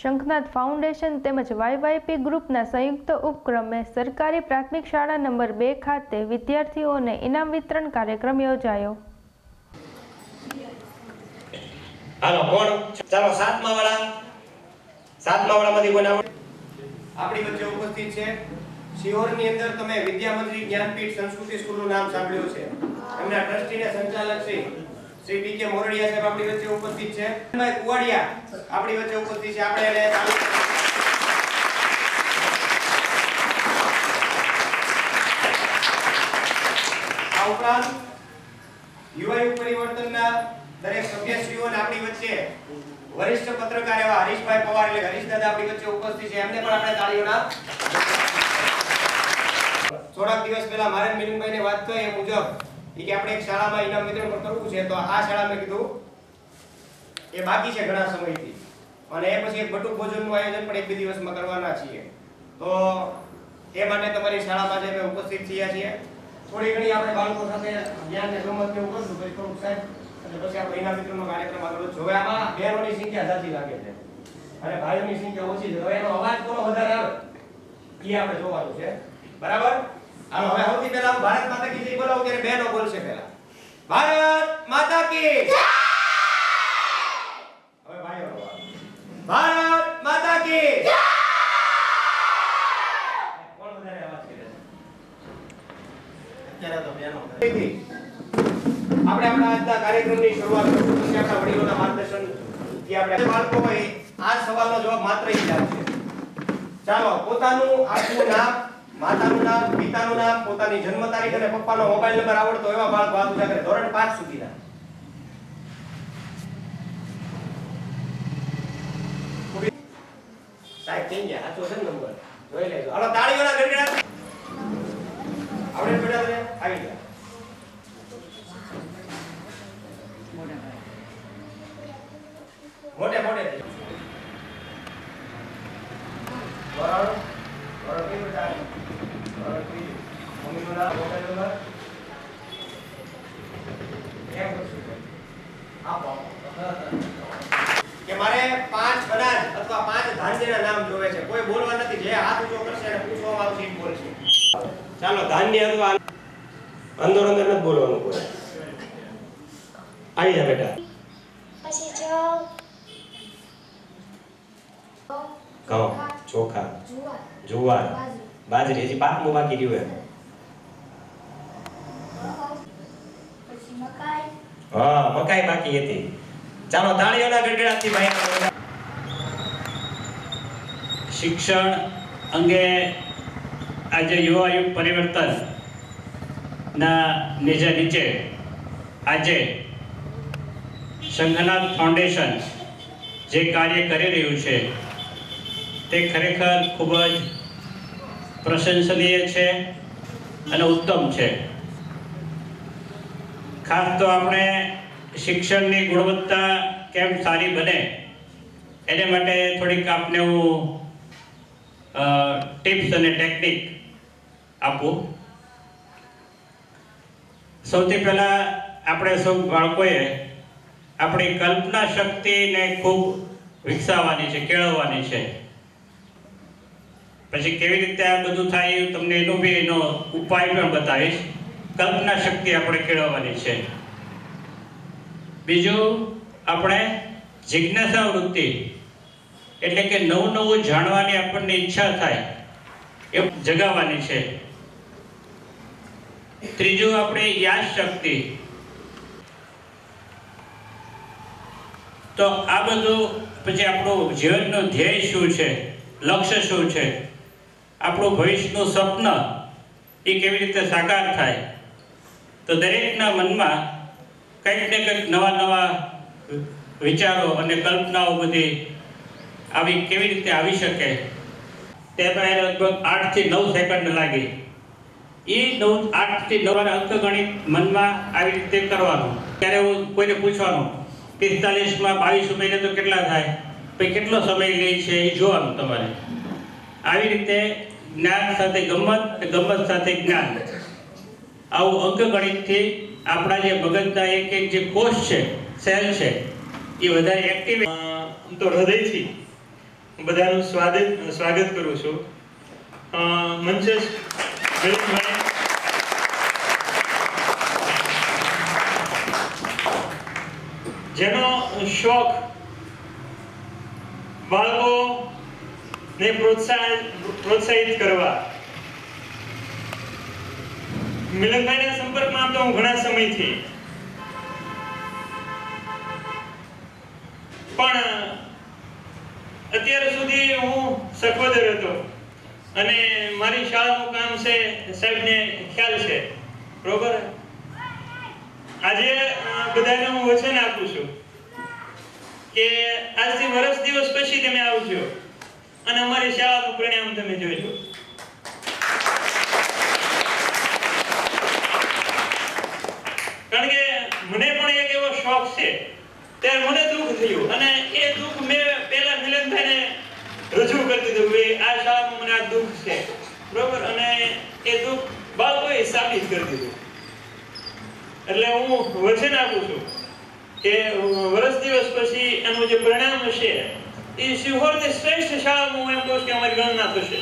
Shankhnath foundation તેમજ વાયવાયપી ગ્રુપના સંયુક્ત ઉપક્રમે સરકારી પ્રાથમિક શાળા નંબર બે ખાતે વિદ્યાર્થીઓને ઇનામ વિતરણ કાર્યક્રમ યોજાયો. હાલો કોણ? ચાલો સાતમા વાળા સાતમા વાળામાંથી આવડે? આપણી વચ્ચે ઉપસ્થિત છે. શિહોરની અંદર તમે વિદ્યામંત્રી જ્ઞાનપીઠ સંસ્કૃતિ સ્કૂલનું નામ સાંભળ્યું છે. એમના ટ્રસ્ટી ને સંચાલક શ્રી શ્રી બી કે મોરડિયા સાહેબ આપણી વચ્ચે ઉપસ્થિત છે. ભાઈ કુવાડિયા આપણી વચ્ચે ઉપસ્થિત છે. આપણે એને આ ઉપરાંત યુવા યુગ પરિવર્તનના દરેક સભ્યશ્રીઓને આપણી વચ્ચે વરિષ્ઠ પત્રકાર એવા હરીશભાઈ પવાર એટલે હરીશ દાદા આપણી વચ્ચે ઉપસ્થિત છે. એમને પણ આપણે તાળીઓના થોડાક દિવસ પહેલા મારે મિલિંદભાઈને વાત કરી એ મુજબ ઈ કે આપણે એક શાળામાં એના વિતરણ પણ કરવું છે, તો આ શાળા મેં કીધું, એ બાકી છે ઘણા સમયથી. અને એ પછી એક બટુક ભોજનનું આયોજન પણ એક બે દિવસમાં કરવાના છીએ. તો એ માટે તમારી શાળામાં જે અમે ઉપસ્થિત થયા છીએ, થોડી ઘણી આપણે બાળકો સાથે જ્ઞાન ને ગમત કેવું કરશું પછી થોડુંક સાહેબ, અને પછી આપણે ઇનામ વિતરણનો કાર્યક્રમ આગળ વધશે. હવે આમાં બહેનોની સંખ્યા ઝાઝી લાગે છે, અને ભાઈઓની સંખ્યા ઓછી છે. હવે એનો અવાજ કોનો વધારે આવે એ આપણે જોવાનું છે. બરાબર? હાલો હવે સૌથી પહેલા હું ભારત માતા કી જય બોલાવું ત્યારે બહેનો બોલશે પહેલા. ભારત માતા કી હવે ભાઈઓ ભારત માતા કી કોણ વધારે અવાજ કરે છે? અત્યારે તો બહેનો આપણે આપણા આજના કાર્યક્રમની શરૂઆત કરશું. પછી આપણા વડીલોના માર્ગદર્શનથી આપણે બાળકો હોય આ સવાલનો જવાબ માત્ર એક જ છે ચાલો પોતાનું આખું નામ માતાનું નામ, પિતાનું નામ, પોતાની જન્મ તારીખ અને પપ્પાનો મોબાઈલ નંબર આવડતો એવા બાળક વાત ઉજાગર ધોરણ 5 સુધીના સાહેબ, થઈ ગયા. સાચો છે નંબર? જોઈ લેજો. હાલો, તાળીઓના ગડગડાટ આવડે પડ્યા તને આવી ગયા. મોટે મોટે થઈ. વરાળ વરાળ કઈ બધા વરાળ કઈ મમ્મીનું નામ મોબાઈલ નંબર કેમ કરશું આપો કે મારે પાંચ અનાજ અથવા પાંચ ધાન્યના નામ જોવે છે કોઈ બોલવા નથી જે હાથ ઊંચો કરશે અને પૂછવામાં આવશે એ જ બોલશે ધાન્ય અથવા અંદર અંદર નથી બોલવાનું કોઈ આવી જા બેટા પછી જો કહો ચોખા જુવાર જુવાર બાજરી હજી પાકમાં બાકી રહ્યું એમ હા મકાઈ બાકી હતી ચાલો તાળીઓના ગડગડાટથી ભાઈ શિક્ષણ અંગે આજે યુવા યુગ પરિવર્તનના નીચે નીચે આજે સંઘનાથ ફાઉન્ડેશન જે કાર્ય કરી રહ્યું છે, તે ખરેખર ખૂબ જ પ્રશંસનીય છે અને ઉત્તમ છે. ખાસ તો આપણે શિક્ષણની ગુણવત્તા કેમ સારી બને એને માટે થોડીક આપને હું ટિપ્સ અને ટેકનિક આપું? સૌથી પહેલાં આપણે સૌ બાળકોએ આપણી કલ્પના શક્તિને ખૂબ વિકસાવવાની છે, કેળવવાની છે. પછી કેવી રીતે આ બધું થાય તમને એનો બી એનો ઉપાય પણ બતાવીશ. કલ્પના શક્તિ આપણે કેળવવાની છે. બીજું, આપણે જિજ્ઞાસા વૃત્તિ એટલે કે નવું નવું જાણવાની આપણને ઈચ્છા થાય એ જગાવવાની છે. ત્રીજું આપણે યાદ શક્તિ તો આ બધું પછી આપણું જીવનનું ધ્યેય શું છે? લક્ષ્ય શું છે? આપણું ભવિષ્યનું સ્વપ્ન એ કેવી રીતે સાકાર થાય? તો દરેકના મનમાં કંઈક ને કંઈક નવા નવા વિચારો અને કલ્પનાઓ બધી આવી કેવી રીતે આવી શકે? તેમાં એને લગભગ આઠથી નવ સેકન્ડ લાગી. એ નવ આઠથી નવ અંકગણિત મનમાં આવી રીતે કરવાનું. ત્યારે હું કોઈને પૂછવાનું પિસ્તાલીસમાં બાવીસ મહિને તો કેટલા થાય? પછી કેટલો સમય લે છે? એ જોવાનું તમારે. આવી રીતે જ્ઞાન સાથે ગમત ગમત સાથે જ્ઞાન. આવું અંકગણિતથી આપણા જે મગજના એક એક જે કોષ છે, સેલ છે એ વધારે એક્ટિવ તો હૃદયથી બધાનું સ્વાગત સ્વાગત કરું છું. મિલિંદભાઈ જેનો શોખ બાળકોને પ્રોત્સાહન પ્રોત્સાહિત કરવા. મિલનભાઈના સંપર્કમાં તો હું ઘણા સમયથી. પણ અત્યાર સુધી હું સખોદર હતો. અને મારી શાળાનું કામ છે, સાહેબને ખ્યાલ છે. બરોબર? આજે બધાને હું વચન આપું છું કે આજથી વર્ષ દિવસ પછી તમે આવજો અને અમારી શાળાનું પરિણામ તમે જોજો. કારણ કે મને પણ એક એવો શોખ છે. ત્યારે મને દુઃખ થયું અને એ દુઃખ મેં પહેલા મિલનભાઈને રજૂ કરી દીધું કે આ શાળામાં મને આ દુઃખ છે. બરોબર? અને એ દુઃખ બાળકોએ સાબિત કરી દીધું. એટલે હું વચન આપું છું કે વર્ષ દિવસ પછી એનું જે પરિણામ હશે, એ શિહોરની શ્રેષ્ઠ શાળામાં હું એમ કહું કે અમારી ગણના થશે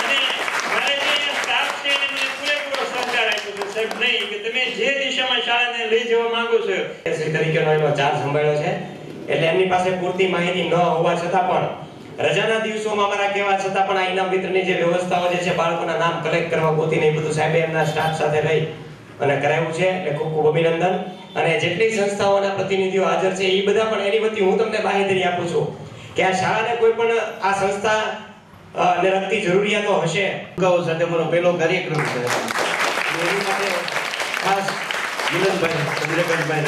અને મારે જે સ્ટાફ છે એને મને પૂરેપૂરો સહકાર સાહેબ નહીં કે તમે જે દિશામાં શાળાને લઈ જવા માંગો છો. શ્રી તરીકેનો એનો ચાર્જ સંભાળ્યો છે. એટલે એમની પાસે પૂરતી માહિતી ન હોવા છતાં પણ રજાના દિવસોમાં અમારા કહેવા છતાં પણ આ ઇનામ વિતરણની જે વ્યવસ્થાઓ જે છે બાળકોના નામ કલેક્ટ કરવા ગોતીને એ બધું સાહેબે એમના સ્ટાફ સાથે રહી અને કરાવ્યું છે. એટલે ખૂબ ખૂબ અભિનંદન. અને જેટલી સંસ્થાઓના પ્રતિનિધિઓ હાજર છે એ બધા પણ એની વતી હું તમને બાહેધરી આપું છું કે આ શાળાને કોઈ પણ આ સંસ્થા ને લગતી જરૂરિયાતો હશે. સાથે મારો પહેલો કાર્યક્રમ છે. એની માટે ખાસ મિલનભાઈ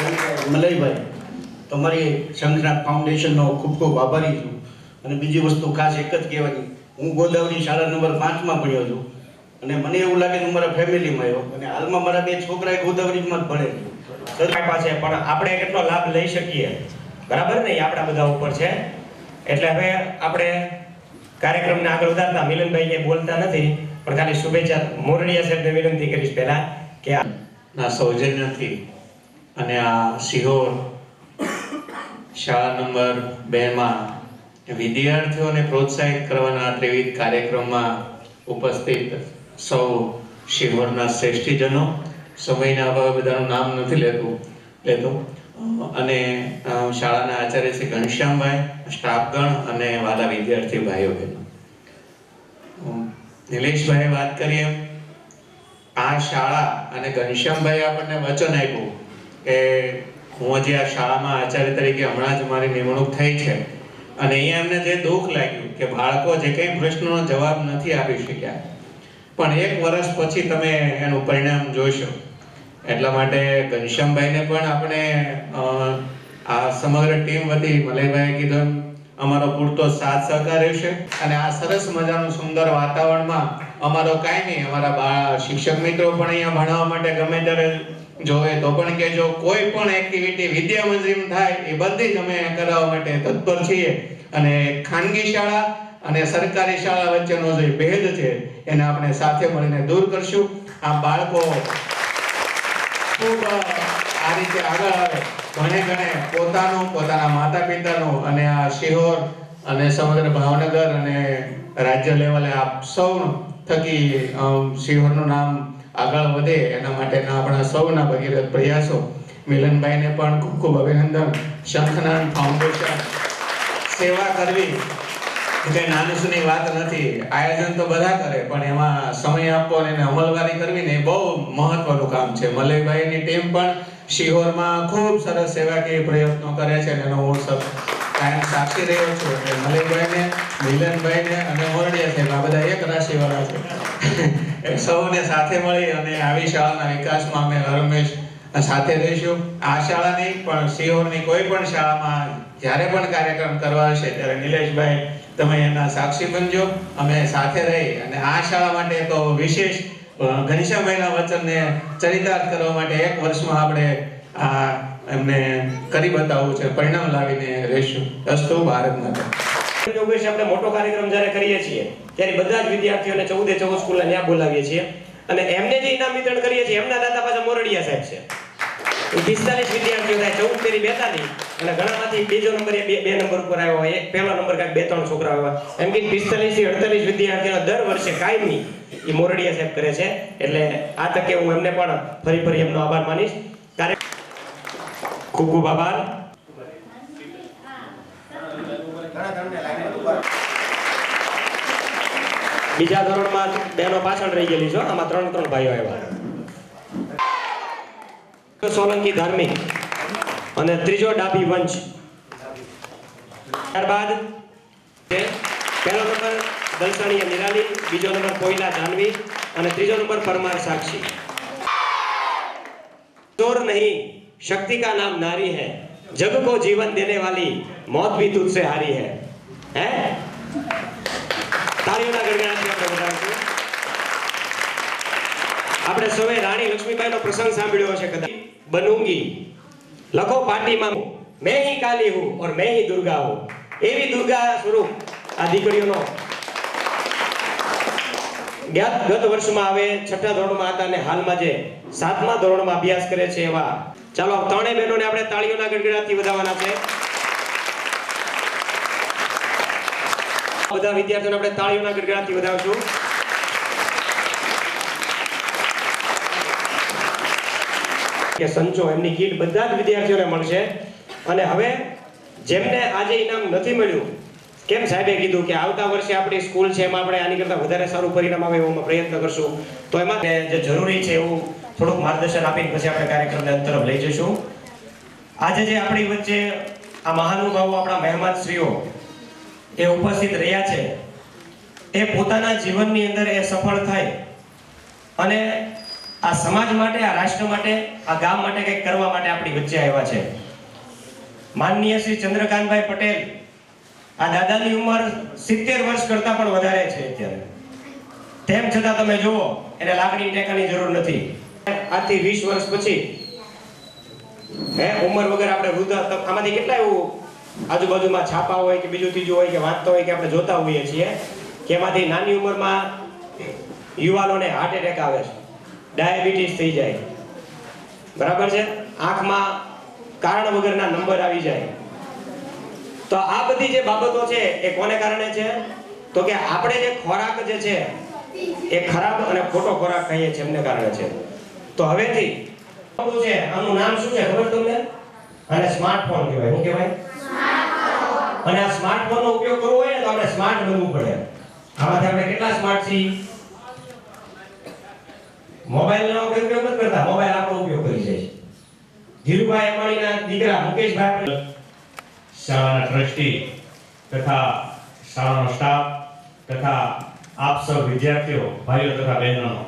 મલયભાઈ તમારી સંઘના ફાઉન્ડેશનનો ખૂબ ખૂબ આભારી છું અને બીજી વસ્તુ ખાસ એક જ કહેવાની હું ગોદાવરી શાળા નંબર પાંચમાં ભણ્યો છું અને મને એવું લાગે કે હું મારા ફેમિલીમાં આવ્યો અને હાલમાં મારા બે છોકરા ગોદાવરીમાં જ ભણે સરકાર પાસે પણ આપણે કેટલો લાભ લઈ શકીએ બરાબર ને આપણા બધા ઉપર છે એટલે હવે આપણે કાર્યક્રમને આગળ વધારતા મિલનભાઈ બોલતા નથી ખાલી શુભેચ્છા મોરડિયા સાહેબને વિનંતી કરીશ પહેલા કે આ સૌજન્યથી અને આ સિહોર શાળા નંબર બેમાં વિદ્યાર્થીઓને પ્રોત્સાહિત કરવાના ત્રિવિધ કાર્યક્રમમાં ઉપસ્થિત સૌ શિહોરના શ્રેષ્ઠીજનો. સમયના અભાવે બધાનું નામ નથી લેતું, લેતો. અને શાળાના આચાર્ય શ્રી ઘનશ્યામભાઈ, સ્ટાફગણ અને વાલા વિદ્યાર્થી ભાઈઓ બહેનો. અમ, નિલેશભાઈએ વાત કરી એમ. આ શાળા અને ઘનશ્યામભાઈ આપણને વચન આપ્યું કે હું હજી આ શાળામાં આચાર્ય તરીકે હમણાં જ મારી નિમણૂક થઈ છે. અને અહીંયા એમને જે દુઃખ લાગ્યું કે બાળકો જે કંઈ પ્રશ્નોનો જવાબ નથી આપી શક્યા. પણ એક વર્ષ પછી તમે એનું પરિણામ જોશો. એટલા માટે ઘનશ્યામભાઈને પણ આપણે આ સમગ્ર ટીમ વતી મલયભાઈએ કીધું અમારો પૂરતો સાથ સહકાર રહેશે. અને આ સરસ મજાનું સુંદર વાતાવરણમાં અમારો કાંઈ નહીં, અમારા શિક્ષક મિત્રો પણ અહીંયા ભણાવવા માટે ગમે ત્યારે જોવે તો પણ કે જો કોઈ પણ એક્ટિવિટી વિદ્યા મંદિર થાય, એ બધી જ અમે કરાવવા માટે તત્પર છીએ. અને ખાનગી શાળા અને સરકારી શાળા વચ્ચેનો જે ભેદ છે, એને આપણે સાથે મળીને દૂર કરશું. આ બાળકો, ખૂબ રીતે આગળ આવે, ઘણે પોતાનું, પોતાના માતા પિતાનું અને આ શિહોર અને સમગ્ર ભાવનગર અને રાજ્ય લેવલે આપ સૌ થકી શિહોરનું નામ આગળ વધે, એના માટેના આપણા સૌના ભગીરથ પ્રયાસો. મિલનભાઈને પણ ખૂબ ખૂબ અભિનંદન. શંખનાન ફાઉન્ડેશન સેવા કરવી, એટલે કઈ નાની સૂની વાત નથી. આયોજન તો બધા કરે, પણ એમાં સમય આપવો અને અમલવારી કરવી ને બહુ મહત્વનું કામ છે. મલયભાઈની ટીમ પણ શિહોરમાં ખૂબ સરસ સેવાકીય પ્રયત્નો કરે છે અને એનો હું કાયમ સાક્ષી રહ્યો છું. એટલે મલિકભાઈને મિલનભાઈને અને મોરડિયા સાહેબ, આ બધા એક રાશિવાળા છે. સૌને સાથે મળી અને આવી શાળાના વિકાસમાં અમે હરમેશ સાથે રહીશું. આ શાળા નહીં, પણ શિહોરની કોઈ પણ શાળામાં જ્યારે પણ કાર્યક્રમ કરવા હશે, ત્યારે નિલેશભાઈ તમે એના સાક્ષી બનજો. અમે સાથે રહી અને આ શાળા માટે તો વિશેષ ઘનશ્યામભાઈના વચનને ચરિતાર્થ કરવા માટે એક વર્ષમાં આપણે આ એમને કરી બતાવવું છે, પરિણામ લાવીને રહેશું. અસ્તુ ભારત માતા યોગેશ આપણે મોટો કાર્યક્રમ જ્યારે કરીએ છીએ, ત્યારે બધા જ વિદ્યાર્થીઓને ચૌદે ચૌદ સ્કૂલના ત્યાં બોલાવીએ છીએ. અને એમને જે ઇનામ વિતરણ કરીએ છીએ, એમના દાદા પાછા મોરડિયા સાહેબ છે. પિસ્તાલીસ વિદ્યાર્થીઓ થાય, ચૌદ તેરી બેતાલીસ. અને ઘણામાંથી બીજો નંબર એ બે નંબર ઉપર આવ્યો હોય. એક પહેલો નંબર કાંઈક બે ત્રણ છોકરા આવ્યા એમ કે પિસ્તાલીસથી અડતાલીસ વિદ્યાર્થીઓ દર વર્ષે કાયમી એ મોરડિયા સાહેબ કરે છે. એટલે આ તકે હું એમને પણ ફરી ફરી એમનો આભાર માનીશ. કાર્ય ખૂબ ખૂબ આભાર. બીજા ધોરણમાં બહેનો પાછળ રહી ગયેલી છો આમાં ત્રણ ત્રણ ભાઈઓ આવ્યા. સોલંકી ધાર્મિક અને ત્રીજો ડાભી વંશ ત્યારબાદ છે પહેલો નંબર દલસાણીયા નિરાલી બીજો નંબર કોયલા જાનવી અને ત્રીજો નંબર પરમાર સાક્ષી चोर नहीं शक्ति का नाम नारी है जग को जीवन देने वाली मौत भी तुझसे हारी है हैं તાળીઓના ગણગણાટથી આપણે વધાવીશું આપણે સૌએ રાણી લક્ષ્મીબાઈનો પ્રસંગ સાંભળ્યો હશે કદાચ બનુંગી લખો પાટીમાં મેં હી કાલી હું ઓર મેં હી દુર્ગા હું એવી દુર્ગા સ્વરૂપ આ દીકરીઓનો ગત વર્ષમાં આવે છઠ્ઠા ધોરણમાં હતા અને હાલમાં જે સાતમા ધોરણમાં અભ્યાસ કરે છે એવા ચાલો ત્રણેય બહેનોને આપણે તાળીઓના ગડગડાટથી વધાવવાના છે. બધા વિદ્યાર્થીઓને આપણે તાળીઓના ગડગડાટથી વધાવશું. કે સંચો એમની કીટ બધા જ વિદ્યાર્થીઓને મળશે. અને હવે જેમને આજે ઇનામ નથી મળ્યું, કેમ સાહેબે કીધું કે આવતા વર્ષે આપણી સ્કૂલ છે એમાં આપણે આની કરતાં વધારે સારું પરિણામ આવે એવો પ્રયત્ન કરશું. તો એમાં જે જરૂરી છે એવું થોડુંક માર્ગદર્શન આપીને પછી આપણે કાર્યક્રમને અંત તરફ લઈ જઈશું. આજે જે આપણી વચ્ચે આ મહાનુભાવો, આપણા મહેમાન શ્રીઓ એ ઉપસ્થિત રહ્યા છે, એ પોતાના જીવનની અંદર એ સફળ થાય અને આ સમાજ માટે, આ રાષ્ટ્ર માટે, આ ગામ માટે કંઈક કરવા માટે આપણી વચ્ચે આવ્યા છે. માનનીય શ્રી ચંદ્રકાંતભાઈ પટેલ, આ દાદાની ઉંમર સિત્તેર વર્ષ કરતા પણ વધારે છે અત્યારે. તેમ છતાં તમે જુઓ, એને લાગણી ટેકાની જરૂર નથી. આથી વીસ વર્ષ પછી, હે, ઉંમર વગર આપણે વૃદ્ધ આમાંથી કેટલા એવું આજુબાજુમાં છાપા હોય કે બીજું ત્રીજું હોય કે વાંચતા હોય કે આપણે જોતા હોઈએ છીએ કે એમાંથી નાની ઉંમરમાં યુવાનોને હાર્ટ એટેક આવે છે. ડાયાબિટીસ થઈ જાય. બરાબર છે? આંખમાં કારણ વગરના નંબર આવી જાય. તો આ બધી જે બાબતો છે એ કોને કારણે છે? તો કે આપણે જે ખોરાક જે છે એ ખરાબ અને ખોટો ખોરાક ખાઈએ છીએ એમને કારણે છે. તો હવેથી છે? આનું નામ શું છે? ખબર તમને? અને સ્માર્ટફોન કહેવાય. શું કહેવાય? અને આ સ્માર્ટફોન નો ઉપયોગ કરવો હોય ને તો આપણે સ્માર્ટ બનવું પડે. આમાંથી આપણે કેટલા સ્માર્ટ છીએ? મોબાઈલ નો આપણે ઉપયોગ નથી કરતા, મોબાઈલ આપણો ઉપયોગ કરી જાય છે. ધીરુભાઈ અંબાણીના દીકરા મુકેશભાઈ શાળાના ટ્રસ્ટી તથા શાળાનો સ્ટાફ તથા આપ સૌ વિદ્યાર્થીઓ, ભાઈઓ તથા બહેનો.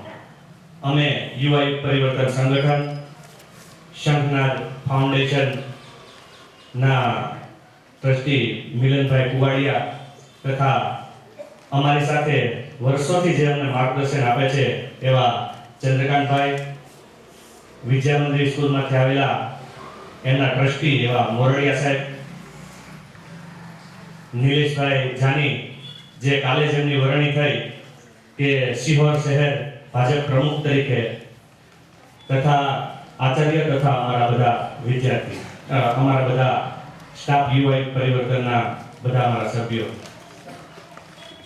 અમે યુવા પરિવર્તન સંગઠન શંખનાથ ફાઉન્ડેશન ના ટ્રસ્ટી મિલનભાઈ કુવાડિયા તથા અમારી સાથે વર્ષોથી જે અમને માર્ગદર્શન આપે છે એવા ચંદ્રકાંતભાઈ સ્કૂલ સ્કૂલમાંથી આવેલા એમના ટ્રસ્ટી એવા મોરડિયા સાહેબ, નિલેશભાઈ જાની, જે કાલે જેમની વરણી થઈ કે સિહોર શહેર ભાજપ પ્રમુખ તરીકે તથા આચાર્ય તથા અમારા બધા વિદ્યાર્થી અમારા બધા સ્ટાફ યુવાઈ પરિવર્તનના બધા અમારા સભ્યો.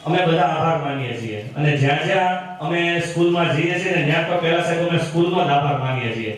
અમે બધા આભાર માનીએ છીએ. અને જ્યાં જ્યાં અમે સ્કૂલમાં જઈએ છીએ ત્યાં તો પહેલા સાહેબ અમે સ્કૂલનો જ આભાર માનીએ છીએ.